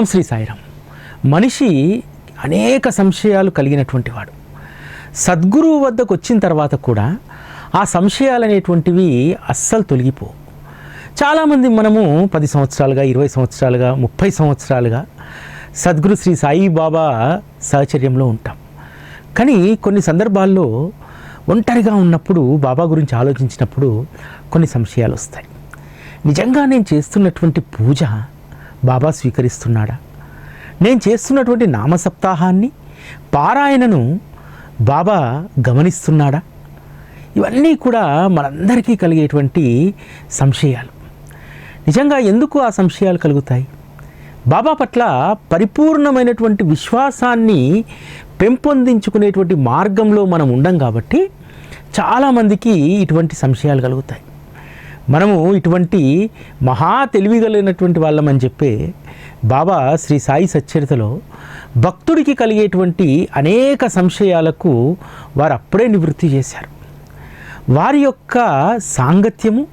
ఓం శ్రీ సాయిరామ్. మనిషి అనేక సంశయాలు కలిగినటువంటి వాడు. సద్గురువు వద్దకు వచ్చిన తర్వాత కూడా ఆ సంశయాలు అనేటువంటివి అస్సలు తొలగిపోవు. చాలామంది మనము పది సంవత్సరాలుగా ఇరవై సంవత్సరాలుగా ముప్పై సంవత్సరాలుగా సద్గురు శ్రీ సాయి బాబా సహచర్యంలో ఉంటాం. కానీ కొన్ని సందర్భాల్లో ఒంటరిగా ఉన్నప్పుడు బాబా గురించి ఆలోచించినప్పుడు కొన్ని సంశయాలు వస్తాయి. నిజంగా నేను చేస్తున్నటువంటి పూజ బాబా స్వీకరిస్తున్నాడా? నేను చేస్తున్నటువంటి నామసప్తాహాన్ని పారాయణను బాబా గమనిస్తున్నాడా? ఇవన్నీ కూడా మనందరికీ కలిగేటువంటి సంశయాలు. నిజంగా ఎందుకు ఆ సంశయాలు కలుగుతాయి? బాబా పట్ల పరిపూర్ణమైనటువంటి విశ్వాసాన్ని పెంపొందించుకునేటువంటి మార్గంలో మనం ఉండం కాబట్టి చాలామందికి ఇటువంటి సంశయాలు కలుగుతాయి. మనము ఇటువంటి మహా తెలివిగలిగినటువంటి వాళ్ళమని చెప్పే బాబా శ్రీ సాయి సచ్చరితలో భక్తుడికి కలిగేటువంటి అనేక సంశయాలకు వారు అప్పుడే నివృత్తి చేశారు. వారి యొక్క సాంగత్యము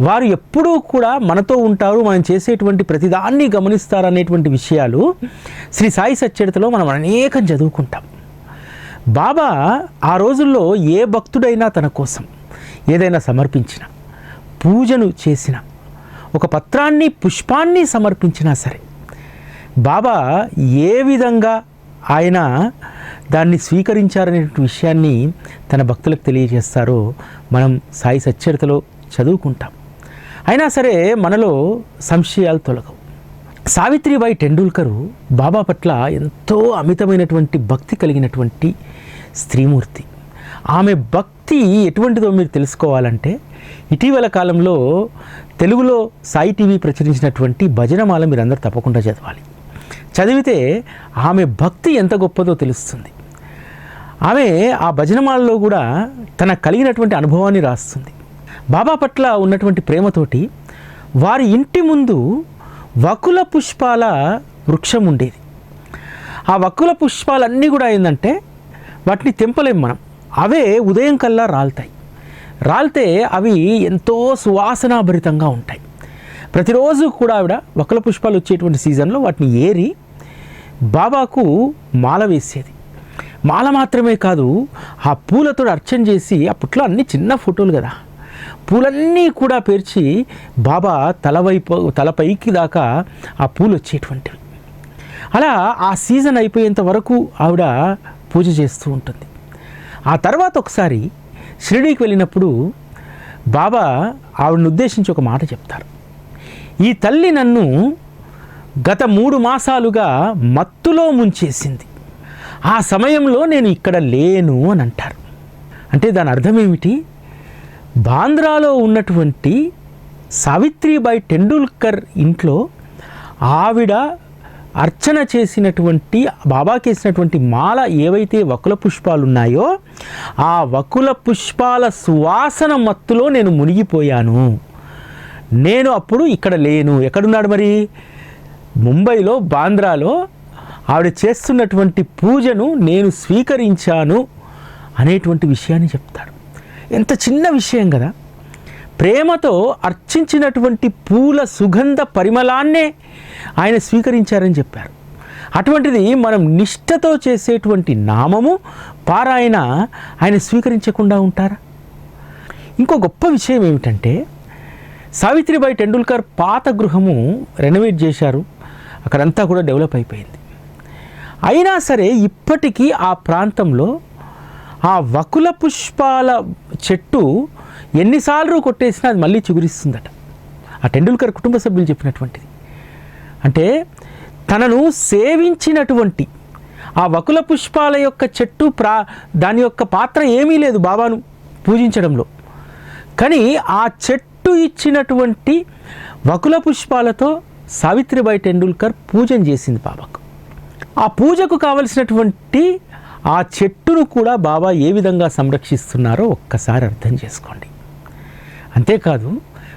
వారు ఎప్పుడూ కూడా మనతో ఉంటారు మనం చేసేటువంటి ప్రతిదాన్ని గమనిస్తారు అనేటువంటి విషయాలు శ్రీ సాయి సచ్చరితలో మనం అనేకం చదువుకుంటాం. బాబా ఆ రోజుల్లో ఏ భక్తుడైనా తన కోసం ఏదైనా సమర్పించిన పూజను చేసిన ఒక పత్రాన్ని పుష్పాన్ని సమర్పించినా సరే బాబా ఏ విధంగా ఆయన దాన్ని స్వీకరించారనే విషయాన్ని తన భక్తులకు తెలియజేస్తారో మనం సాయి సచ్చరితలో చదువుకుంటాం. అయినా సరే మనలో సంశయాలు తొలగవు. సావిత్రిబాయి టెండూల్కరు బాబా పట్ల ఎంతో అమితమైనటువంటి భక్తి కలిగినటువంటి స్త్రీమూర్తి. ఆమె భక్తి ఎటువంటిదో మీరు తెలుసుకోవాలంటే ఇటీవల కాలంలో తెలుగులో సాయి టీవీ ప్రచురించినటువంటి భజనమాల మీరు అందరూ తప్పకుండా చదవాలి. చదివితే ఆమె భక్తి ఎంత గొప్పదో తెలుస్తుంది. ఆమె ఆ భజనమాలలో కూడా తన కలిగినటువంటి అనుభవాన్ని రాస్తుంది. బాబా పట్ల ఉన్నటువంటి ప్రేమతోటి వారి ఇంటి ముందు వకుల పుష్పాల వృక్షం ఉండేది. ఆ వకుల పుష్పాలన్నీ కూడా ఏంటంటే వాటిని తెంపలేం మనం. అవే ఉదయం కల్లా రాలుతాయి. రాలితే అవి ఎంతో సువాసనాభరితంగా ఉంటాయి. ప్రతిరోజు కూడా ఆవిడ వకుల పుష్పాలు వచ్చేటువంటి సీజన్లో వాటిని ఏరి బాబాకు మాల వేసేది. మాల మాత్రమే కాదు ఆ పూలతో అర్చన చేసి అప్పట్లో అన్ని చిన్న ఫోటోలు కదా. పూలన్నీ కూడా పేర్చి బాబా తలవైపు తలపైకి దాకా ఆ పూలు వచ్చేటువంటివి. అలా ఆ సీజన్ అయిపోయేంత వరకు ఆవిడ పూజ చేస్తూ ఉంటుంది. ఆ తర్వాత ఒకసారి షిరిడీకి వెళ్ళినప్పుడు బాబా ఆవిడని ఉద్దేశించి ఒక మాట చెప్తారు. ఈ తల్లి నన్ను గత మూడు మాసాలుగా మత్తులో ముంచేసింది. ఆ సమయంలో నేను ఇక్కడ లేను అని అంటారు. అంటే దాని అర్థం ఏమిటి? బాంద్రాలో ఉన్నటువంటి సావిత్రిబాయి టెండూల్కర్ ఇంట్లో ఆవిడ అర్చన చేసినటువంటి బాబాకి వేసినటువంటి మాల ఏవైతే వకుల పుష్పాలు ఉన్నాయో ఆ వకుల పుష్పాల సువాసన మత్తులో నేను మునిగిపోయాను. నేను అప్పుడు ఇక్కడ లేను. ఎక్కడున్నాడు మరి? ముంబైలో బాంద్రాలో ఆవిడ చేస్తున్నటువంటి పూజను నేను స్వీకరించాను అనేటువంటి విషయాన్ని చెప్తాడు. ఎంత చిన్న విషయం కదా. ప్రేమతో అర్చించినటువంటి పూల సుగంధ పరిమళాన్నే ఆయన స్వీకరించారని చెప్పారు. అటువంటిది మనం నిష్ఠతో చేసేటువంటి నామము పారాయణ ఆయన స్వీకరించకుండా ఉంటారా? ఇంకో గొప్ప విషయం ఏమిటంటే సావిత్రిబాయి టెండూల్కర్ పాత గృహము రెనోవేట్ చేశారు. అక్కడంతా కూడా డెవలప్ అయిపోయింది. అయినా సరే ఇప్పటికీ ఆ ప్రాంతంలో ఆ వకుల పుష్పాల చెట్టు ఎన్నిసార్లు కొట్టేసినా అది మళ్ళీ చిగురిస్తుందట. ఆ టెండూల్కర్ కుటుంబ సభ్యులు చెప్పినటువంటిది. అంటే తనను సేవించినటువంటి ఆ వకుల పుష్పాల యొక్క చెట్టు ప్రా దాని యొక్క పాత్ర ఏమీ లేదు బాబాను పూజించడంలో. కానీ ఆ చెట్టు ఇచ్చినటువంటి వకుల పుష్పాలతో సావిత్రిబాయి టెండూల్కర్ పూజన చేసింది బాబాకు. ఆ పూజకు కావలసినటువంటి ఆ చెట్టును కూడా బాబా ఏ విధంగా సంరక్షిస్తున్నారో ఒక్కసారి అర్థం చేసుకోండి. అంతేకాదు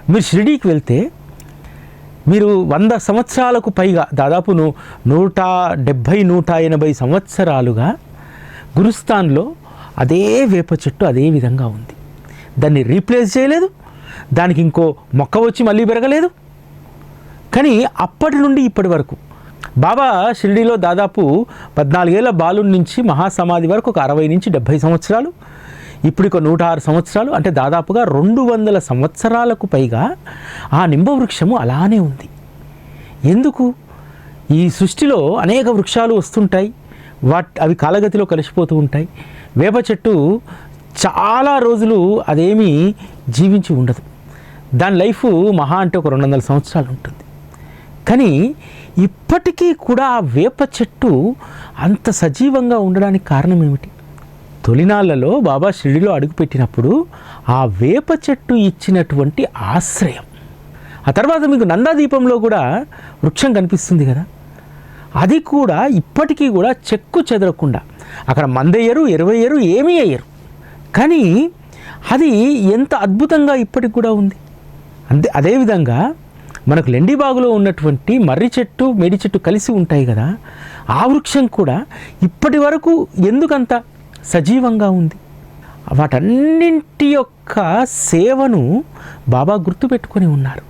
మీరు షిరిడీకి వెళ్తే మీరు వంద సంవత్సరాలకు పైగా దాదాపు నూట డెబ్భై నూట ఎనభై సంవత్సరాలుగా గురుస్థాన్లో అదే వేప చెట్టు అదే విధంగా ఉంది. దాన్ని రీప్లేస్ చేయలేదు దానికి ఇంకో మొక్క వచ్చి మళ్ళీ పెరగలేదు. కానీ అప్పటి నుండి ఇప్పటి వరకు బాబా షిరిడీలో దాదాపు పద్నాలుగేళ్ళ బాలు నుంచి మహాసమాధి వరకు ఒక అరవై నుంచి డెబ్భై సంవత్సరాలు ఇప్పుడు ఒక నూట ఆరు సంవత్సరాలు అంటే దాదాపుగా రెండు వందల సంవత్సరాలకు పైగా ఆ నింబవృక్షము అలానే ఉంది. ఎందుకు? ఈ సృష్టిలో అనేక వృక్షాలు వస్తుంటాయి వాట్ అవి కాలగతిలో కలిసిపోతూ ఉంటాయి. వేప చెట్టు చాలా రోజులు అదేమీ జీవించి ఉండదు. దాని లైఫ్ మహా అంటే ఒక రెండు వందల సంవత్సరాలు ఉంటుంది. కానీ ఇప్పటికీ కూడా ఆ వేప చెట్టు అంత సజీవంగా ఉండడానికి కారణం ఏమిటి? తొలినాళ్ళలో బాబా షిరిడిలో అడుగుపెట్టినప్పుడు ఆ వేప చెట్టు ఇచ్చినటువంటి ఆశ్రయం. ఆ తర్వాత మీకు నందాదీపంలో కూడా వృక్షం కనిపిస్తుంది కదా? అది కూడా ఇప్పటికీ కూడా చెక్కు చెదరకుండా. అక్కడ మందయ్యరు ఎరువయ్యరు ఏమీ అయ్యరు. కానీ అది ఎంత అద్భుతంగా ఇప్పటికి కూడా ఉంది. అంతే అదేవిధంగా మనకు లెండిబాగులో ఉన్నటువంటి మర్రి చెట్టు మేడి చెట్టు కలిసి ఉంటాయి కదా? ఆ వృక్షం కూడా ఇప్పటి వరకు ఎందుకంత సజీవంగా ఉంది. వాటన్నింటి యొక్క సేవను బాబా గుర్తుపెట్టుకొని ఉన్నారు.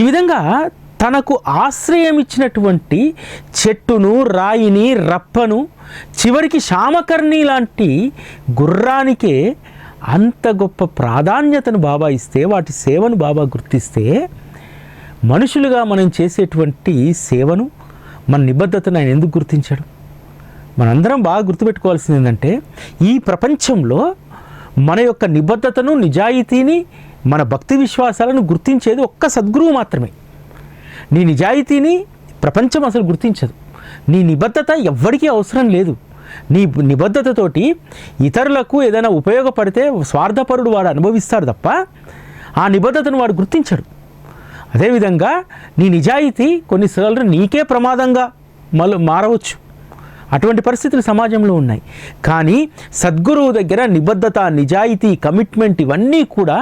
ఈ విధంగా తనకు ఆశ్రయం ఇచ్చినటువంటి చెట్టును రాయిని రప్పను చివరికి శామకర్ణి లాంటి గుర్రానికే అంత గొప్ప ప్రాధాన్యతను బాబా ఇస్తే వాటి సేవను బాబా గుర్తిస్తే మనుషులుగా మనం చేసేటువంటి సేవను మన నిబద్ధతను ఆయన ఎందుకు గుర్తించాడు? మనందరం బాగా గుర్తుపెట్టుకోవాల్సింది ఏంటంటే ఈ ప్రపంచంలో మన యొక్క నిబద్ధతను నిజాయితీని మన భక్తి విశ్వాసాలను గుర్తించేది ఒక్క సద్గురువు మాత్రమే. నీ నిజాయితీని ప్రపంచం అసలు గుర్తించదు. నీ నిబద్ధత ఎవ్వరికీ అవసరం లేదు. నీ నిబద్ధతతోటి ఇతరులకు ఏదైనా ఉపయోగపడితే స్వార్థపరుడు వాడు అనుభవిస్తాడు తప్ప ఆ నిబద్ధతను వాడు గుర్తించడు. అదేవిధంగా నీ నిజాయితీ కొన్నిసార్లు నీకే ప్రమాదంగా మళ్ళీ మారవచ్చు. అటువంటి పరిస్థితులు సమాజంలో ఉన్నాయి. కానీ సద్గురువు దగ్గర నిబద్ధత నిజాయితీ కమిట్మెంట్ ఇవన్నీ కూడా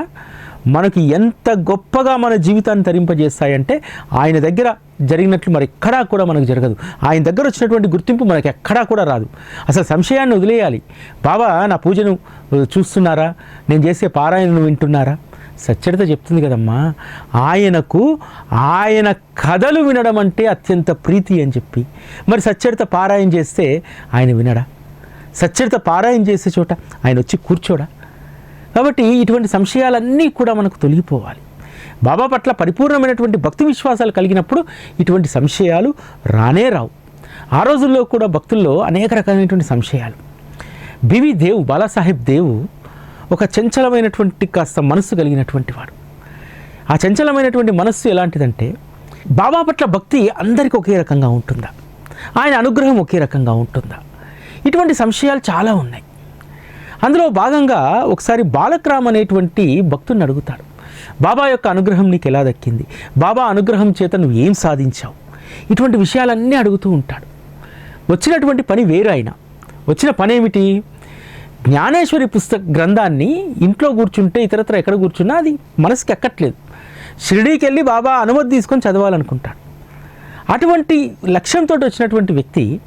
మనకి ఎంత గొప్పగా మన జీవితాన్ని తరింపజేస్తాయంటే ఆయన దగ్గర జరిగినట్లు మరి ఎక్కడా కూడా మనకు జరగదు. ఆయన దగ్గర వచ్చినటువంటి గుర్తింపు మనకి ఎక్కడా కూడా రాదు. అసలు సంశయాన్ని వదిలేయాలి. బాబా నా పూజను చూస్తున్నారా? నేను చేసే పారాయణను వింటున్నారా? సచ్చరిత చెప్తుంది కదమ్మా ఆయనకు ఆయన కథలు వినడం అంటే అత్యంత ప్రీతి అని చెప్పి. మరి సచ్చరిత పారాయణ చేస్తే ఆయన వినడా? సచ్చరిత పారాయణ చేసే చోట ఆయన వచ్చి కూర్చోడా? కాబట్టి ఇటువంటి సంశయాలన్నీ కూడా మనకు తొలగిపోవాలి. బాబా పట్ల పరిపూర్ణమైనటువంటి భక్తి విశ్వాసాలు కలిగినప్పుడు ఇటువంటి సంశయాలు రానే రావు. ఆ రోజుల్లో కూడా భక్తుల్లో అనేక రకాలైనటువంటి సంశయాలు. బివి దేవ్ బాలాసాహెబ్ దేవు ఒక చంచలమైనటువంటి కాస్త మనస్సు కలిగినటువంటి వాడు. ఆ చంచలమైనటువంటి మనస్సు ఎలాంటిదంటే బాబా పట్ల భక్తి అందరికీ ఒకే రకంగా ఉంటుందా? ఆయన అనుగ్రహం ఒకే రకంగా ఉంటుందా? ఇటువంటి సంశయాలు చాలా ఉన్నాయి. అందులో భాగంగా ఒకసారి బాలక్రామ్ అనేటువంటి భక్తుని అడుగుతాడు. బాబా యొక్క అనుగ్రహం నీకు ఎలా దక్కింది? బాబా అనుగ్రహం చేత నువ్వు ఏం సాధించావు? ఇటువంటి విషయాలన్నీ అడుగుతూ ఉంటాడు. వచ్చినటువంటి పని వేరు ఆయన వచ్చిన పని ఏమిటి జ్ఞానేశ్వరి పుస్తక గ్రంథాన్ని ఇంట్లో కూర్చుంటే ఇతరత్ర ఎక్కడ కూర్చున్నా అది మనసుకి ఎక్కట్లేదు. షిరిడీకి వెళ్ళి బాబా అనుమతి తీసుకొని చదవాలనుకుంటాడు. అటువంటి లక్ష్యంతో వచ్చినటువంటి వ్యక్తి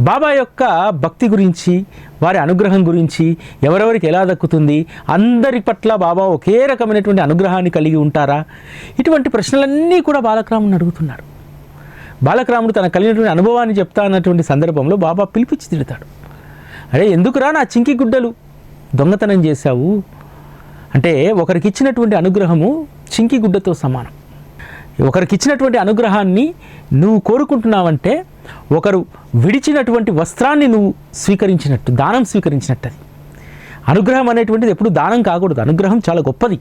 బాబా యొక్క భక్తి గురించి వారి అనుగ్రహం గురించి ఎవరెవరికి ఎలా దక్కుతుంది అందరి పట్ల బాబా ఒకే రకమైనటువంటి అనుగ్రహాన్ని కలిగి ఉంటారా? ఇటువంటి ప్రశ్నలన్నీ కూడా బాలకరాముని అడుగుతున్నాడు బాలక్రాముడు తన కలిగినటువంటి అనుభవాన్ని చెప్తా అన్నటువంటి సందర్భంలో బాబా పిలిపించి తిడతాడు. అరే ఎందుకురా నా చింకి గుడ్డలు? దొంగతనం చేశావు? అంటే ఒకరికి ఇచ్చినటువంటి అనుగ్రహము చింకి గుడ్డతో సమానం. ఒకరికి ఇచ్చినటువంటి అనుగ్రహాన్ని నువ్వు కోరుకుంటున్నావంటే ఒకరు విడిచినటువంటి వస్త్రాన్ని నువ్వు స్వీకరించినట్టు దానం స్వీకరించినట్టు అది అనుగ్రహం అనేటువంటిది ఎప్పుడు దానం కాకూడదు. అనుగ్రహం చాలా గొప్పది.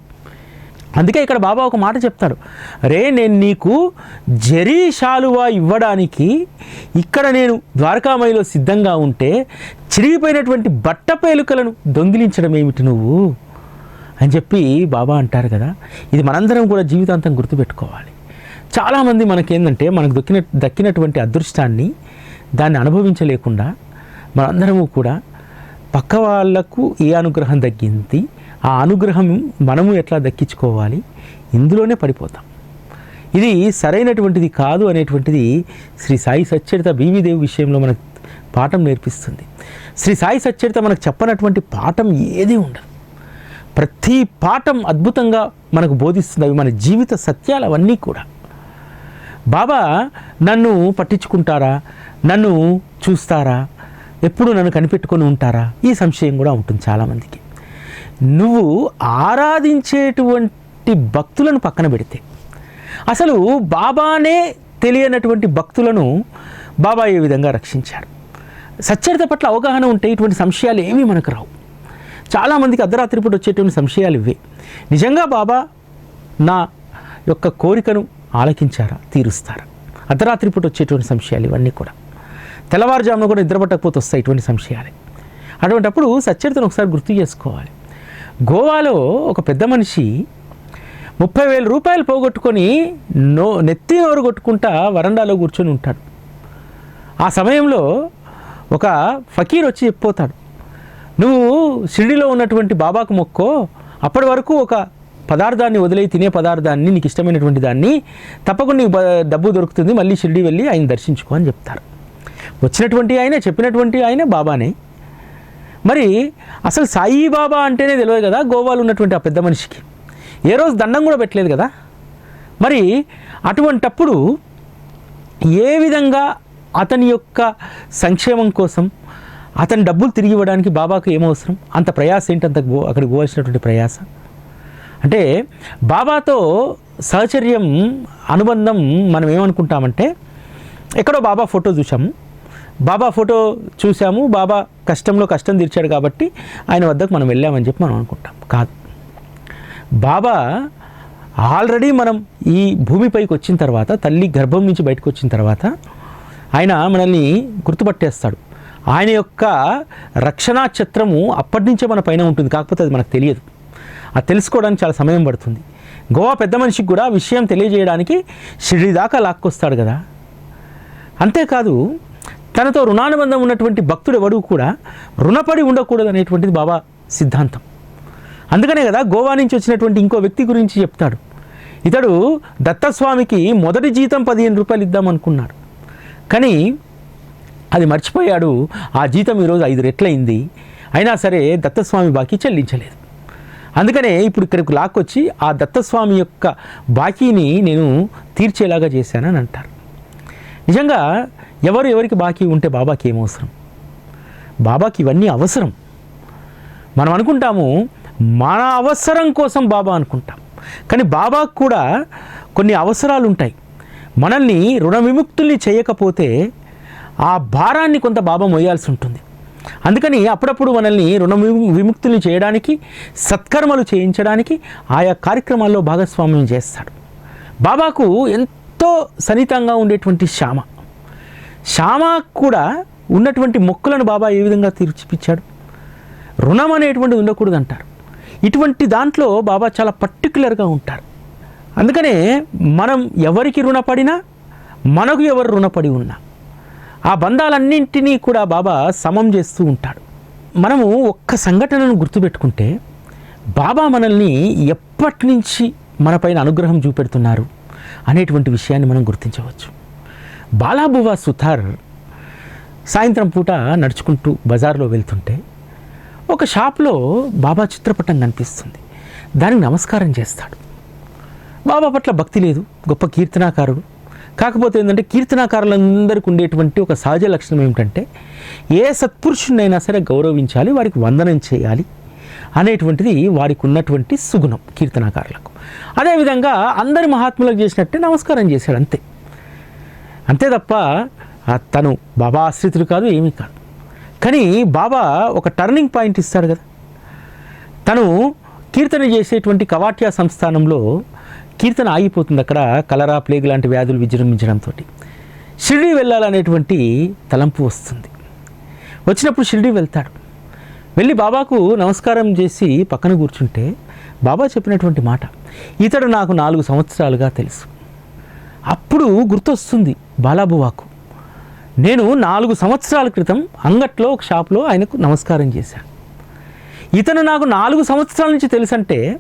అందుకే ఇక్కడ బాబా ఒక మాట చెప్తాడు. రే నేను నీకు జరీ శాలువా ఇవ్వడానికి ఇక్కడ నేను ద్వారకామయిలో సిద్ధంగా ఉంటే చిరిగిపోయినటువంటి బట్ట పేలుకలను దొంగిలించడం ఏమిటి నువ్వు? అని చెప్పి బాబా అంటారు కదా. ఇది మనందరం కూడా జీవితాంతం గుర్తుపెట్టుకోవాలి. చాలామంది మనకేందంటే మనకు దక్కిన దక్కినటువంటి అదృష్టాన్ని దాన్ని అనుభవించలేకుండా మనందరము కూడా పక్క వాళ్ళకు ఏ అనుగ్రహం తగ్గింది? ఆ అనుగ్రహం మనము ఎట్లా దక్కించుకోవాలి? ఇందులోనే పడిపోతాం. ఇది సరైనటువంటిది కాదు అనేటువంటిది శ్రీ సాయి సచ్చరిత బీవీదేవి విషయంలో మనకు పాఠం నేర్పిస్తుంది. శ్రీ సాయి సచ్చరిత మనకు చెప్పనటువంటి పాఠం ఏది ఉండదు. ప్రతి పాఠం అద్భుతంగా మనకు బోధిస్తుంది. అవి మన జీవిత సత్యాలు అవన్నీ కూడా. బాబా నన్ను పట్టించుకుంటారా? నన్ను చూస్తారా? ఎప్పుడు నన్ను కనిపెట్టుకొని ఉంటారా? ఈ సంశయం కూడా ఉంటుంది చాలామందికి. నువ్వు ఆరాధించేటువంటి భక్తులను పక్కన పెడితే. అసలు బాబానే తెలియనటువంటి భక్తులను బాబా ఏ విధంగా రక్షించారు సచ్చరిత పట్ల అవగాహన ఉంటే ఇటువంటి సంశయాలు ఏమీ మనకు రావు. చాలామందికి అర్ధరాత్రి పూట వచ్చేటువంటి సంశయాలు ఇవే. నిజంగా బాబా నా యొక్క కోరికను ఆలకించారా? తీరుస్తారా? అర్ధరాత్రి పూట వచ్చేటువంటి సంశయాలు ఇవన్నీ కూడా. తెల్లవారుజామున కూడా నిద్రపట్టకపోతే వస్తాయి ఇటువంటి సంశయాలే. అటువంటప్పుడు సచ్చరితను ఒకసారి గుర్తు చేసుకోవాలి. గోవాలో ఒక పెద్ద మనిషి ముప్పై వేల రూపాయలు పోగొట్టుకొని నో నెత్తి నోరు కొట్టుకుంటా వరండాలో కూర్చొని ఉంటాడు. ఆ సమయంలో ఒక ఫకీర్ వచ్చి చెప్పిపోతాడు. నువ్వు షిరిడిలో ఉన్నటువంటి బాబాకు మొక్కో అప్పటి వరకు ఒక పదార్థాన్ని వదిలే తినే పదార్థాన్ని నీకు ఇష్టమైనటువంటి దాన్ని తప్పకుండా నీకు బ- డబ్బు దొరుకుతుంది మళ్ళీ షిరిడి వెళ్ళి ఆయన దర్శించుకో అని చెప్తారు. వచ్చినటువంటి ఆయన చెప్పినటువంటి ఆయన బాబానే. మరి అసలు సాయిబాబా అంటేనే తెలియదు కదా గోవాలో ఉన్నటువంటి ఆ పెద్ద మనిషికి. ఏ రోజు దండం కూడా పెట్టలేదు కదా. మరి అటువంటప్పుడు ఏ విధంగా అతని యొక్క సంక్షేమం కోసం అతని డబ్బులు తిరిగి ఇవ్వడానికి బాబాకు ఏమవసరం? అంత ప్రయాస ఏంటి అంత గో అక్కడికి పోవాల్సినటువంటి ప్రయాస? అంటే బాబాతో సహచర్యం అనుబంధం మనం ఏమనుకుంటామంటే ఎక్కడో బాబా ఫోటో చూసాము బాబా ఫోటో చూసాము బాబా కష్టంలో కష్టం తీర్చాడు కాబట్టి ఆయన వద్దకు మనం వెళ్ళామని చెప్పి మనం అనుకుంటాం. కాదు. బాబా ఆల్రెడీ మనం ఈ భూమిపైకి వచ్చిన తర్వాత తల్లి గర్భం నుంచి బయటకు వచ్చిన తర్వాత ఆయన మనల్ని గుర్తుపట్టేస్తాడు. ఆయన యొక్క రక్షణా ఛత్రము అప్పటి నుంచే మన పైన ఉంటుంది కాకపోతే అది మనకు తెలియదు. అది తెలుసుకోవడానికి చాలా సమయం పడుతుంది. గోవా పెద్ద మనిషికి కూడా విషయం తెలియజేయడానికి షిరిడి దాకా లాక్కొస్తాడు కదా. అంతేకాదు తనతో రుణానుబంధం ఉన్నటువంటి భక్తుడు ఎవడు కూడా రుణపడి ఉండకూడదు అనేటువంటిది బాబా సిద్ధాంతం. అందుకనే కదా గోవా నుంచి వచ్చినటువంటి ఇంకో వ్యక్తి గురించి చెప్తాడు. ఇతడు దత్తస్వామికి మొదటి జీతం పదిహేను రూపాయలు ఇద్దామనుకున్నాడు కానీ అది మర్చిపోయాడు. ఆ జీతం ఈరోజు ఐదు రెట్లయింది. అయినా సరే దత్తస్వామి బాకీ చెల్లించలేదు. అందుకనే ఇప్పుడు ఇక్కడికి లాక్కొచ్చి ఆ దత్తస్వామి యొక్క బాకీని నేను తీర్చేలాగా చేశానని అంటారు. నిజంగా ఎవరు ఎవరికి బాకీ ఉంటే బాబాకి ఏమవసరం? బాబాకి ఇవన్నీ అవసరం. మనం అనుకుంటాము మన అవసరం కోసం బాబా అనుకుంటాం. కానీ బాబాకు కూడా కొన్ని అవసరాలు ఉంటాయి మనల్ని రుణ విముక్తుల్ని చేయకపోతే ఆ భారాన్ని కొంత బాబా మోయాల్సి ఉంటుంది అందుకని అప్పుడప్పుడు మనల్ని రుణ విముక్తుల్ని చేయడానికి సత్కర్మలు చేయించడానికి ఆయా కార్యక్రమాల్లో భాగస్వామ్యం చేస్తాడు. బాబాకు ఎంతో సన్నిహితంగా ఉండేటువంటి శ్యామ. శ్యామ కూడా ఉన్నటువంటి మొక్కులను బాబా ఏ విధంగా తీర్చిపిచ్చాడు? రుణం అనేటువంటిది ఉండకూడదు అంటారు ఇటువంటి దాంట్లో బాబా చాలా పర్టికులర్గా ఉంటారు అందుకనే మనం ఎవరికి రుణపడినా మనకు ఎవరు రుణపడి ఉన్నా ఆ బంధాలన్నింటినీ కూడా బాబా సమం చేస్తూ ఉంటాడు. మనము ఒక్క సంఘటనను గుర్తుపెట్టుకుంటే బాబా మనల్ని ఎప్పటి నుంచి మనపైన అనుగ్రహం చూపెడుతున్నారు అనేటువంటి విషయాన్ని మనం గుర్తించవచ్చు. బాలాబువ సుతార్ సాయంత్రం పూట నడుచుకుంటూ బజార్లో వెళ్తుంటే ఒక షాప్లో బాబా చిత్రపటం కనిపిస్తుంది. దానికి నమస్కారం చేస్తాడు. బాబా పట్ల భక్తి లేదు. గొప్ప కీర్తనాకారుడు. కాకపోతే ఏంటంటే కీర్తనాకారులందరికీ ఉండేటువంటి ఒక సహజ లక్షణం ఏమిటంటే ఏ సత్పురుషుడినైనా సరే గౌరవించాలి వారికి వందనం చేయాలి అనేటువంటిది వారికి ఉన్నటువంటి సుగుణం కీర్తనాకారులకు. అదేవిధంగా అందరి మహాత్ములకు చేసినట్టే నమస్కారం చేశాడు అంతే. అంతే తప్ప తను బాబా ఆశ్రితుడు కాదు ఏమీ కాదు. కానీ బాబా ఒక టర్నింగ్ పాయింట్ ఇస్తాడు కదా. తను కీర్తన చేసేటువంటి కవాట్య సంస్థానంలో కీర్తన ఆగిపోతుంది అక్కడ కలరా ప్లేగ్ లాంటి వ్యాధులు విజృంభించడంతో షిరిడి వెళ్ళాలనేటువంటి తలంపు వస్తుంది. వచ్చినప్పుడు షిరిడి వెళ్తాడు. వెళ్ళి బాబాకు నమస్కారం చేసి పక్కన కూర్చుంటే బాబా చెప్పినటువంటి మాట ఇతడు నాకు నాలుగు సంవత్సరాలుగా తెలుసు. అప్పుడు గుర్తొస్తుంది బాలాబువాకు నేను నాలుగు సంవత్సరాల క్రితం అంగట్లో ఒక షాప్లో ఆయనకు నమస్కారం చేశాను. ఇతను నాకు నాలుగు సంవత్సరాల నుంచి తెలుసంటే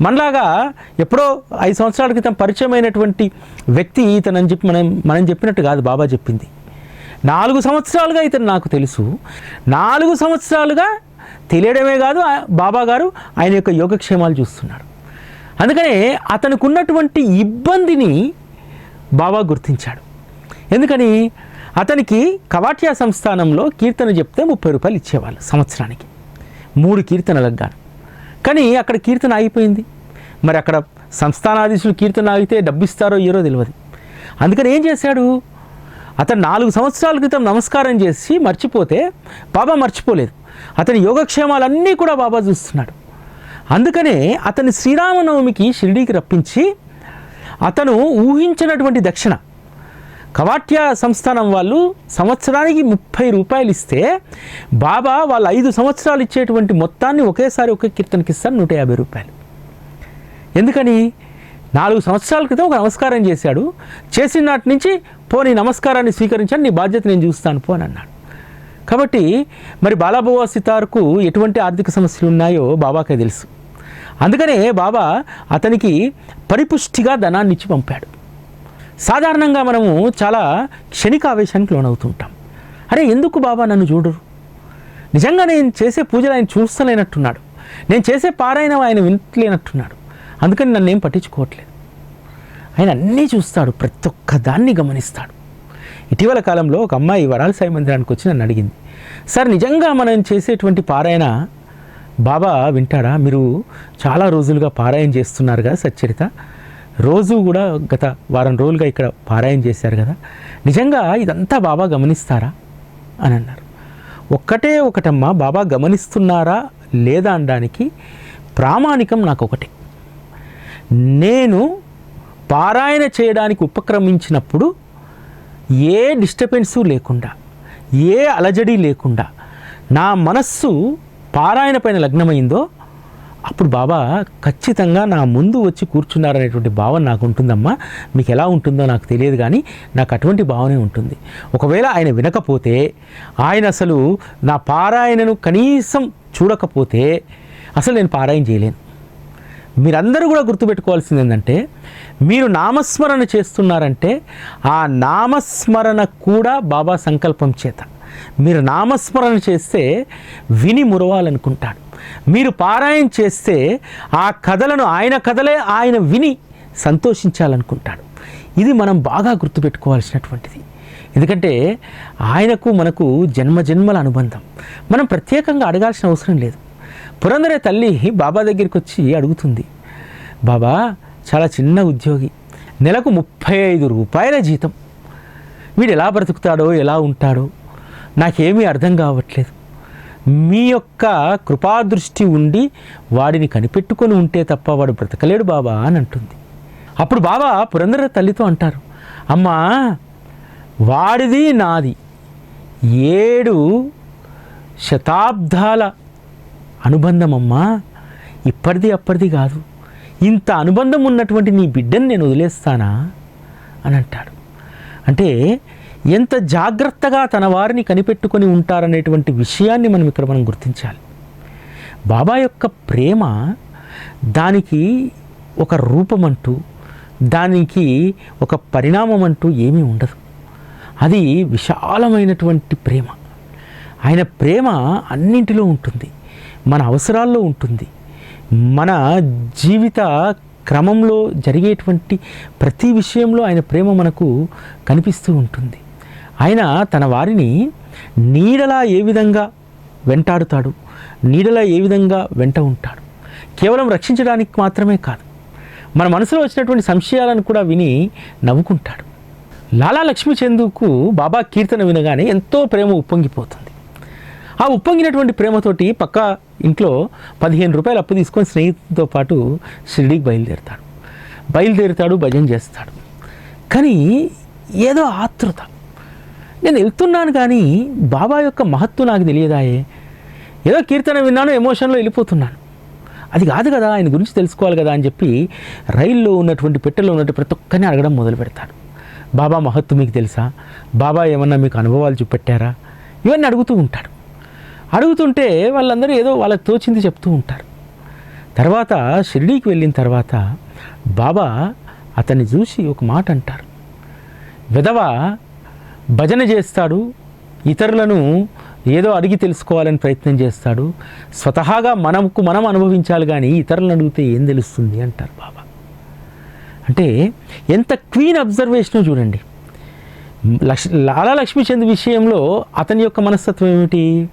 మనలాగా ఎప్పుడో ఐదు సంవత్సరాల క్రితం పరిచయమైనటువంటి వ్యక్తి ఇతనని చెప్పి మనం మనం చెప్పినట్టు కాదు బాబా చెప్పింది. నాలుగు సంవత్సరాలుగా ఇతను నాకు తెలుసు. నాలుగు సంవత్సరాలుగా తెలియడమే కాదు బాబా గారు ఆయన యొక్క యోగక్షేమాలు చూస్తున్నాడు. అందుకనే అతనికి ఉన్నటువంటి ఇబ్బందిని బాబా గుర్తించాడు. ఎందుకని? అతనికి కవాట్యా సంస్థానంలో కీర్తన చెప్తే ముప్పై రూపాయలు ఇచ్చేవాళ్ళు సంవత్సరానికి. మూడు కీర్తనలకు గాను. కానీ అక్కడ కీర్తన ఆగిపోయింది. మరి అక్కడ సంస్థానాధీశులు కీర్తన ఆగితే డబ్బిస్తారో ఈరో తెలియదు అందుకని ఏం చేశాడు? అతను నాలుగు సంవత్సరాల క్రితం నమస్కారం చేసి మర్చిపోతే బాబా మర్చిపోలేదు. అతని యోగక్షేమాలన్నీ కూడా బాబా చూస్తున్నాడు. అందుకనే అతని శ్రీరామనవమికి షిరిడీకి రప్పించి అతను ఊహించినటువంటి దక్షిణ. కవాట్య సంస్థానం వాళ్ళు సంవత్సరానికి ముప్పై రూపాయలు ఇస్తే బాబా వాళ్ళు ఐదు సంవత్సరాలు ఇచ్చేటువంటి మొత్తాన్ని ఒకేసారి ఒకే కీర్తనకి ఇస్తారు నూట యాభై రూపాయలు. ఎందుకని? నాలుగు సంవత్సరాల క్రితం ఒక నమస్కారం చేశాడు. చేసిన నాటి నుంచి పో నీ నమస్కారాన్ని స్వీకరించాను నీ బాధ్యత నేను చూస్తాను పో అన్నాడు. కాబట్టి మరి బాలాబోవా సితార్కు ఎటువంటి ఆర్థిక సమస్యలు ఉన్నాయో బాబాకే తెలుసు. అందుకనే బాబా అతనికి పరిపుష్టిగా ధనాన్ని ఇచ్చి పంపాడు. సాధారణంగా మనము చాలా క్షణిక ఆవేశానికి లోనవుతుంటాం అరే ఎందుకు బాబా నన్ను చూడరు? నిజంగా నేను చేసే పూజలు ఆయన చూస్తలేనట్టున్నాడు. నేను చేసే పారాయణం ఆయన వింటలేనట్టున్నాడు అందుకని నన్ను ఏం పట్టించుకోవట్లేదు. ఆయన అన్నీ చూస్తాడు ప్రతి ఒక్క దాన్ని గమనిస్తాడు. ఇటీవల కాలంలో ఒక అమ్మాయి వరాల సాయి మందిరానికి వచ్చి నన్ను అడిగింది సార్ నిజంగా మనం చేసేటువంటి పారాయణ బాబా వింటాడా? మీరు చాలా రోజులుగా పారాయణ చేస్తున్నారు కదా సచ్చరిత. రోజు కూడా గత వారం రోజులుగా ఇక్కడ పారాయణ చేశారు కదా. నిజంగా ఇదంతా బాబా గమనిస్తారా? అని అన్నారు. ఒక్కటే ఒకటమ్మా బాబా గమనిస్తున్నారా లేదా అనడానికి ప్రామాణికం నాకు ఒకటి నేను పారాయణ చేయడానికి ఉపక్రమించినప్పుడు ఏ డిస్టర్బెన్సు లేకుండా ఏ అలజడి లేకుండా నా మనస్సు పారాయణ పైన లగ్నమైందో అప్పుడు బాబా ఖచ్చితంగా నా ముందు వచ్చి కూర్చున్నారనేటువంటి భావన నాకు ఉంటుందమ్మా మీకు ఎలా ఉంటుందో నాకు తెలియదు కానీ నాకు అటువంటి భావనే ఉంటుంది. ఒకవేళ ఆయన వినకపోతే ఆయన అసలు నా పారాయణను కనీసం చూడకపోతే అసలు నేను పారాయణ చేయలేను. మీరందరూ కూడా గుర్తుపెట్టుకోవాల్సింది ఏంటంటే మీరు నామస్మరణ చేస్తున్నారంటే ఆ నామస్మరణ కూడా బాబా సంకల్పం చేత. మీరు నామస్మరణ చేస్తే విని మురవాలనుకుంటాడు. మీరు పారాయణ చేస్తే ఆ కథలను ఆయన కథలే ఆయన విని సంతోషించాలనుకుంటాడు. ఇది మనం బాగా గుర్తుపెట్టుకోవాల్సినటువంటిది. ఎందుకంటే ఆయనకు మనకు జన్మ జన్మల అనుబంధం. మనం ప్రత్యేకంగా అడగాల్సిన అవసరం లేదు. పురందరే తల్లి బాబా దగ్గరికి వచ్చి అడుగుతుంది. బాబా చాలా చిన్న ఉద్యోగి. నెలకు ముప్పై ఐదు రూపాయల జీతం. వీడు ఎలా బ్రతుకుతాడో ఎలా ఉంటాడో? నాకేమీ అర్థం కావట్లేదు. మీ యొక్క కృపాదృష్టి ఉండి వాడిని కనిపెట్టుకొని ఉంటే తప్ప వాడు బ్రతకలేడు బాబా అని అంటుంది. అప్పుడు బాబా పురందర తల్లితో అంటారు అమ్మా వాడిది నాది. ఏడు శతాబ్దాల అనుబంధమమ్మా. ఇప్పటిది అప్పటిది కాదు. ఇంత అనుబంధం ఉన్నటువంటి నీ బిడ్డని నేను వదిలేస్తానా? అని అంటాడు. అంటే ఎంత జాగ్రత్తగా తన వారిని కనిపెట్టుకొని ఉంటారనేటువంటి విషయాన్ని మనం ఇక్కడ మనం గుర్తించాలి. బాబా యొక్క ప్రేమ దానికి ఒక రూపం అంటూ దానికి ఒక పరిణామం అంటూ ఏమీ ఉండదు. అది విశాలమైనటువంటి ప్రేమ. ఆయన ప్రేమ అన్నింటిలో ఉంటుంది. మన అవసరాల్లో ఉంటుంది. మన జీవిత క్రమంలో జరిగేటువంటి ప్రతి విషయంలో ఆయన ప్రేమ మనకు కనిపిస్తూ ఉంటుంది. ఆయన తన వారిని నీడలా ఏ విధంగా వెంటాడుతాడు? నీడలా ఏ విధంగా వెంట ఉంటాడు? కేవలం రక్షించడానికి మాత్రమే కాదు మన మనసులో వచ్చినటువంటి సంశయాలను కూడా విని నవ్వుకుంటాడు. లాలా లక్ష్మీచందుకు బాబా కీర్తన వినగానే ఎంతో ప్రేమ ఉప్పొంగిపోతుంది. ఆ ఉప్పొంగినటువంటి ప్రేమతోటి పక్క ఇంట్లో పదిహేను రూపాయలు అప్పు తీసుకొని స్నేహితులతో పాటు షిరిడికి బయలుదేరుతాడు. బయలుదేరుతాడు భజన చేస్తాడు. కానీ ఏదో ఆతృత నేను వెళ్తున్నాను కానీ బాబా యొక్క మహత్తు నాకు తెలియదాయే. ఏదో కీర్తన విన్నాను ఎమోషన్లో వెళ్ళిపోతున్నాను. అది కాదు కదా ఆయన గురించి తెలుసుకోవాలి కదా అని చెప్పి రైల్లో ఉన్నటువంటి పెట్టెలో ఉన్నటువంటి ప్రతి ఒక్కరిని అడగడం మొదలు పెడతాడు. బాబా మహత్తు మీకు తెలుసా? బాబా ఏమన్నా మీకు అనుభవాలు చూపెట్టారా? ఇవన్నీ అడుగుతూ ఉంటాడు. అడుగుతుంటే వాళ్ళందరూ ఏదో వాళ్ళకి తోచింది చెప్తూ ఉంటారు. తర్వాత షిరిడీకి వెళ్ళిన తర్వాత బాబా అతన్ని చూసి ఒక మాట అంటారు. విధవ భజన చేస్తాడు ఇతరులను ఏదో అడిగి తెలుసుకోవాలని ప్రయత్నం చేస్తాడు. స్వతహాగా మనకు మనం అనుభవించాలి కానీ ఇతరులను అడిగితే ఏం తెలుస్తుంది అంటారు బాబా. అంటే ఎంత క్వీన్ అబ్జర్వేషన్ చూడండి. లక్ష్ లాలా లక్ష్మీచంద్ విషయంలో అతని యొక్క మనస్తత్వం ఏమిటి?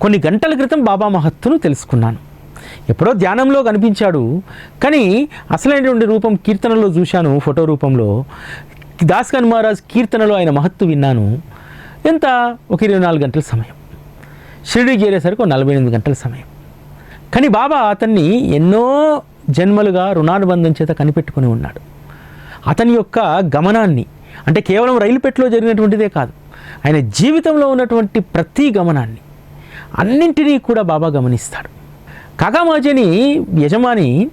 కొన్ని గంటల క్రితం బాబా మహత్తును తెలుసుకున్నాను. ఎప్పుడో ధ్యానంలో కనిపించాడు. కానీ అసలైనటువంటి రూపం కీర్తనలో చూశాను ఫోటో రూపంలో. దాస్కన్ మహారాజ్ కీర్తనలో ఆయన మహత్తు విన్నాను. ఎంత? ఒక ఇరవై నాలుగు గంటల సమయం. షిరిడి చేరేసరికి ఒక నలభై ఎనిమిది గంటల సమయం. కానీ బాబా అతన్ని ఎన్నో జన్మలుగా రుణానుబంధం చేత కనిపెట్టుకొని ఉన్నాడు. అతని యొక్క గమనాన్ని అంటే కేవలం రైలుపెట్టులో జరిగినటువంటిదే కాదు ఆయన జీవితంలో ఉన్నటువంటి ప్రతి గమనాన్ని అన్నింటినీ కూడా బాబా గమనిస్తాడు. కాకామాజని యజమాని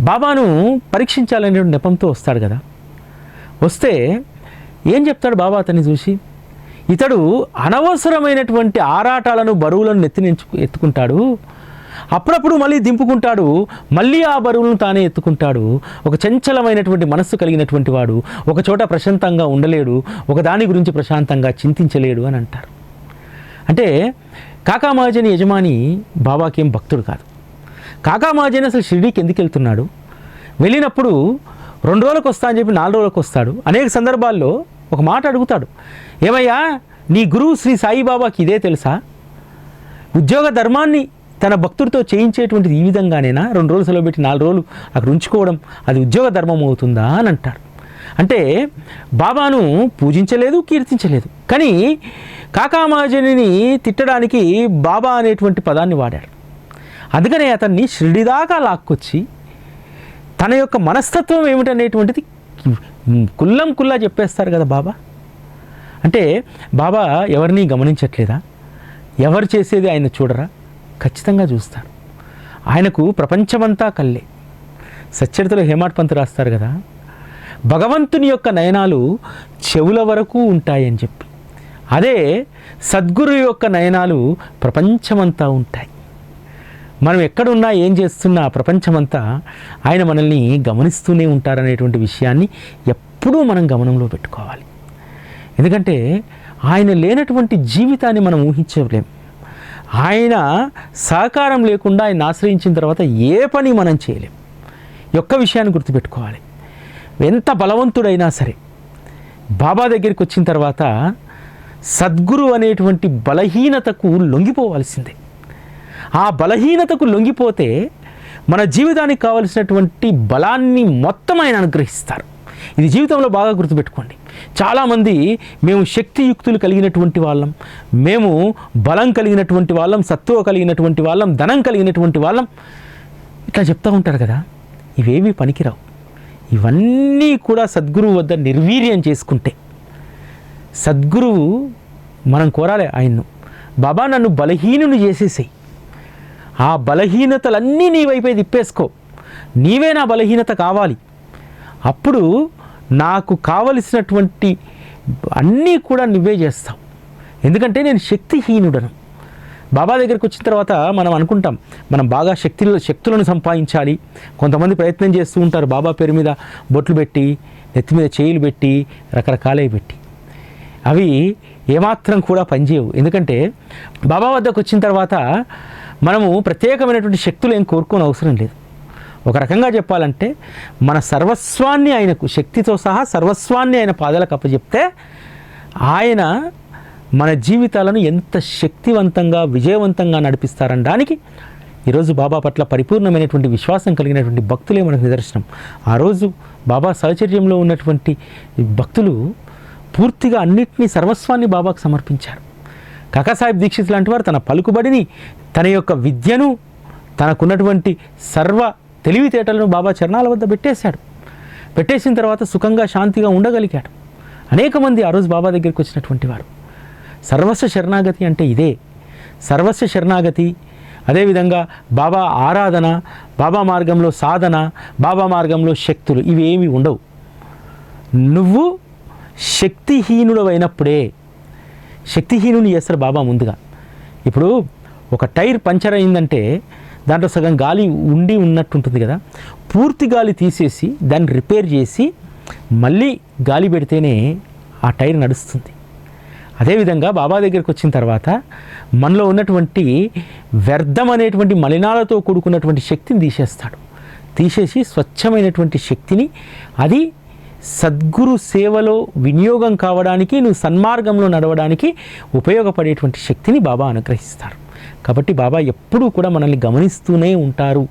బాబాను పరీక్షించాలనే నెపంతో వస్తాడు కదా. వస్తే ఏం చెప్తాడు బాబా అతన్ని చూసి? ఇతడు అనవసరమైనటువంటి ఆరాటాలను బరువులను నెత్తినించు ఎత్తుకుంటాడు. అప్పుడప్పుడు మళ్ళీ దింపుకుంటాడు. మళ్ళీ ఆ బరువులను తానే ఎత్తుకుంటాడు. ఒక చంచలమైనటువంటి మనస్సు కలిగినటువంటి వాడు. ఒక చోట ప్రశాంతంగా ఉండలేడు. ఒక దాని గురించి ప్రశాంతంగా చింతించలేడు అని అంటారు. అంటే కాకామాజని యజమాని బాబాకేం భక్తుడు కాదు. కాకామాజని అసలు షిరిడీకి ఎందుకు వెళ్తున్నాడు? వెళ్ళినప్పుడు రెండు రోజులకు వస్తా అని చెప్పి నాలుగు రోజులకు వస్తాడు. అనేక సందర్భాల్లో ఒక మాట అడుగుతాడు. ఏమయ్యా నీ గురువు శ్రీ సాయిబాబాకి ఇదే తెలుసా? ఉద్యోగ ధర్మాన్ని తన భక్తుడితో చేయించేటువంటిది ఈ విధంగానేనా? రెండు రోజులు సెలవు పెట్టి నాలుగు రోజులు అక్కడ ఉంచుకోవడం అది ఉద్యోగ ధర్మం అవుతుందా అని అంటారు అంటే బాబాను పూజించలేదు కీర్తించలేదు. కానీ కాకామాజనిని తిట్టడానికి బాబా అనేటువంటి పదాన్ని వాడాడు అందుకనే అతన్ని షిరిడిదాకా లాక్కొచ్చి తన యొక్క మనస్తత్వం ఏమిటనేటువంటిది కుల్లం కుల్లా చెప్పేస్తారు కదా బాబా. అంటే బాబా ఎవరిని గమనించట్లేదా? ఎవరు చేసేది ఆయన చూడరా? ఖచ్చితంగా చూస్తారు ఆయనకు ప్రపంచమంతా కల్లే సచ్చరితలో హేమాడ్ పంత్ రాస్తారు కదా భగవంతుని యొక్క నయనాలు చెవుల వరకు ఉంటాయని చెప్పి. అదే సద్గురు యొక్క నయనాలు ప్రపంచమంతా ఉంటాయి. మనం ఎక్కడున్నా ఏం చేస్తున్నా ప్రపంచమంతా ఆయన మనల్ని గమనిస్తూనే ఉంటారనేటువంటి విషయాన్ని ఎప్పుడూ మనం గమనంలో పెట్టుకోవాలి. ఎందుకంటే ఆయన లేనటువంటి జీవితాన్ని మనం ఊహించలేం. ఆయన సహకారం లేకుండా ఆయన ఆశ్రయించిన తర్వాత ఏ పని మనం చేయలేం. యొక్క విషయాన్ని గుర్తుపెట్టుకోవాలి. ఎంత బలవంతుడైనా సరే బాబా దగ్గరికి వచ్చిన తర్వాత సద్గురు అనేటువంటి బలహీనతకు లొంగిపోవాల్సిందే. ఆ బలహీనతకు లొంగిపోతే మన జీవితానికి కావలసినటువంటి బలాన్ని మొత్తం ఆయన అనుగ్రహిస్తారు. ఇది జీవితంలో బాగా గుర్తుపెట్టుకోండి. చాలామంది మేము శక్తియుక్తులు కలిగినటువంటి వాళ్ళం మేము బలం కలిగినటువంటి వాళ్ళం సత్తువ కలిగినటువంటి వాళ్ళం ధనం కలిగినటువంటి వాళ్ళం. ఇట్లా చెప్తూ ఉంటారు కదా ఇవేమీ పనికిరావు. ఇవన్నీ కూడా సద్గురువు వద్ద నిర్వీర్యం చేసుకుంటే. సద్గురువు మనం కోరాలి ఆయన్ను. బాబా నన్ను బలహీనుని చేసేసేయి. ఆ బలహీనతలన్నీ నీ వైపే తిప్పేసుకో. నీవే నా బలహీనత కావాలి. అప్పుడు నాకు కావలసినటువంటి అన్నీ కూడా నువ్వే చేస్తావు. ఎందుకంటే నేను శక్తిహీనుడను. బాబా దగ్గరికి వచ్చిన తర్వాత మనం అనుకుంటాం మనం బాగా శక్తులు శక్తులను సంపాదించాలి. కొంతమంది ప్రయత్నం చేస్తూ ఉంటారు బాబా పేరు మీద బొట్లు పెట్టి నెత్తి మీద చేయిలు పెట్టి రకరకాలవి పెట్టి. అవి ఏమాత్రం కూడా పనిచేయవు. ఎందుకంటే బాబా వద్దకు వచ్చిన తర్వాత మనము ప్రత్యేకమైనటువంటి శక్తులు ఏం కోరుకోని అవసరం లేదు. ఒక రకంగా చెప్పాలంటే మన సర్వస్వాన్ని ఆయనకు శక్తితో సహా సర్వస్వాన్ని ఆయన పాదాలకు అప్పచెప్తే ఆయన మన జీవితాలను ఎంత శక్తివంతంగా విజయవంతంగా నడిపిస్తారనడానికి ఈరోజు బాబా పట్ల పరిపూర్ణమైనటువంటి విశ్వాసం కలిగినటువంటి భక్తులే మనకు నిదర్శనం. ఆ రోజు బాబా సహచర్యంలో ఉన్నటువంటి భక్తులు పూర్తిగా అన్నిటినీ సర్వస్వాన్ని బాబాకు సమర్పించారు. కాకాసాహెబ్ దీక్షిత్ లాంటి వారు తన పలుకుబడిని తన యొక్క విద్యను తనకున్నటువంటి సర్వ తెలివితేటలను బాబా చరణాల వద్ద పెట్టేశాడు. పెట్టేసిన తర్వాత సుఖంగా శాంతిగా ఉండగలిగాడు. అనేక మంది ఆ రోజు బాబా దగ్గరికి వచ్చినటువంటి వారు. సర్వస్వ శరణాగతి అంటే ఇదే. సర్వస్వ శరణాగతి అదేవిధంగా బాబా ఆరాధన బాబా మార్గంలో సాధన బాబా మార్గంలో శక్తులు ఇవి ఏమి ఉండవు. నువ్వు శక్తిహీనుడవైనప్పుడే శక్తిహీనుని చేస్తారు బాబా ముందుగా. ఇప్పుడు ఒక టైర్ పంచర్ అయిందంటే దాంట్లో సగం గాలి ఉండి ఉన్నట్టు ఉంటుంది కదా. పూర్తి గాలి తీసేసి దాన్ని రిపేర్ చేసి మళ్ళీ గాలి పెడితేనే ఆ టైర్ నడుస్తుంది. అదేవిధంగా బాబా దగ్గరికి వచ్చిన తర్వాత మనలో ఉన్నటువంటి వ్యర్థం అనేటువంటి మలినాలతో కూడుకున్నటువంటి శక్తిని తీసేస్తాడు. తీసేసి స్వచ్ఛమైనటువంటి శక్తిని అది సద్గురు సేవలో వినియోగం కావడానికి నువ్వు సన్మార్గంలో నడవడానికి ఉపయోగపడేటువంటి శక్తిని బాబా అనుగ్రహిస్తారు. కాబట్టి బాబా ఎప్పుడూ కూడా మనల్ని గమనిస్తూనే ఉంటారు.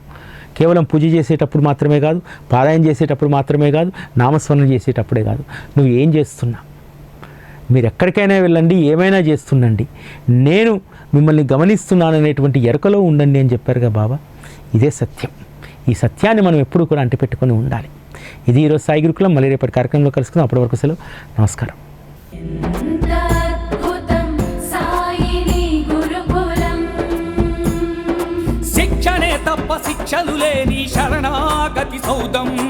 కేవలం పూజ చేసేటప్పుడు మాత్రమే కాదు పారాయణ చేసేటప్పుడు మాత్రమే కాదు నామస్మరణ చేసేటప్పుడే కాదు. నువ్వు ఏం చేస్తున్నా? మీరు ఎక్కడికైనా వెళ్ళండి ఏమైనా చేస్తుండండి. నేను మిమ్మల్ని గమనిస్తున్నాననేటువంటి ఎరకలో ఉండండి అని చెప్పారుగా బాబా. ఇదే సత్యం. ఈ సత్యాన్ని మనం ఎప్పుడు కూడా అంటిపెట్టుకొని ఉండాలి. ఇది ఈరోజు సాయి గురుకులం. మళ్ళీ రేపటి కార్యక్రమంలో కలుసుకుందాం. అప్పటి వరకు సెలవు. నమస్కారం. శిక్షణే తప్ప శిక్షలు లేని శరణాగతి సౌదం.